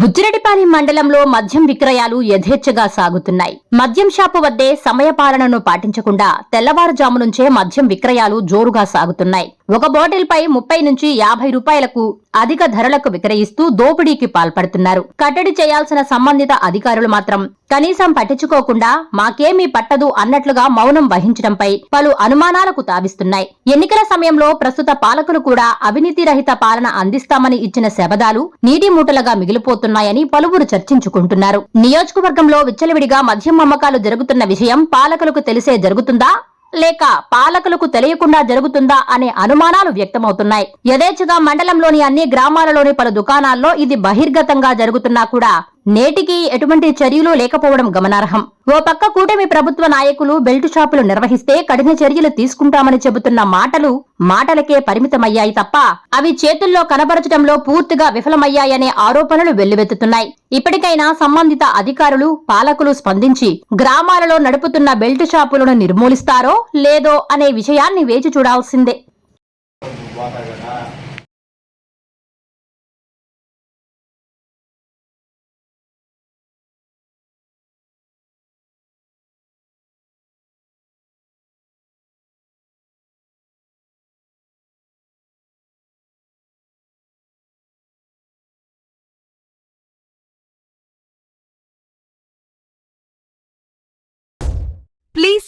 బుజ్జిరెడ్డిపాలెం మండలంలో మద్యం విక్రయాలు యథేచ్ఛగా సాగుతున్నాయి. మద్యం షాపు వద్దే సమయపాలనను పాటించకుండా తెల్లవారుజాము నుంచే మద్యం విక్రయాలు జోరుగా సాగుతున్నాయి. ఒక బాటిల్ పై ముప్పై నుంచి యాభై రూపాయలకు అధిక ధరలకు విక్రయిస్తూ దోపిడీకి పాల్పడుతున్నారు. కట్టడి చేయాల్సిన సంబంధిత అధికారులు మాత్రం కనీసం పట్టించుకోకుండా మాకేమీ పట్టదు అన్నట్లుగా మౌనం వహించడంపై పలు అనుమానాలకు తావిస్తున్నాయి. ఎన్నికల సమయంలో ప్రస్తుత పాలకులు కూడా అవినీతి రహిత పాలన అందిస్తామని ఇచ్చిన శబదాలు నీటి మూటలుగా మిగిలిపోతున్నాయని పలువురు చర్చించుకుంటున్నారు. నియోజకవర్గంలో విచ్చలవిడిగా మద్యం అమ్మకాలు జరుగుతున్న విషయం పాలకులకు తెలిసే జరుగుతుందా? లేక పాలకులకు తెలియకుండా జరుగుతుందా అనే అనుమానాలు వ్యక్తమవుతున్నాయి. యథేచ్ఛగా మండలంలోని అన్ని గ్రామాలలోని పలు దుకాణాల్లో ఇది బహిర్గతంగా జరుగుతున్నా కూడా నేటికి ఎటువంటి చర్యలు లేకపోవడం గమనార్హం. ఓ పక్క కూటమి ప్రభుత్వ నాయకులు బెల్ట్ షాపులు నిర్వహిస్తే కఠిన చర్యలు తీసుకుంటామని చెబుతున్న మాటలు మాటలకే పరిమితమయ్యాయి తప్ప అవి చేతుల్లో కనబరచడంలో పూర్తిగా విఫలమయ్యాయనే ఆరోపణలు వెల్లువెత్తుతున్నాయి. ఇప్పటికైనా సంబంధిత అధికారులు పాలకులు స్పందించి గ్రామాలలో నడుపుతున్న బెల్ట్ షాపులను నిర్మూలిస్తారో లేదో అనే విషయాన్ని వేచి చూడాల్సిందే.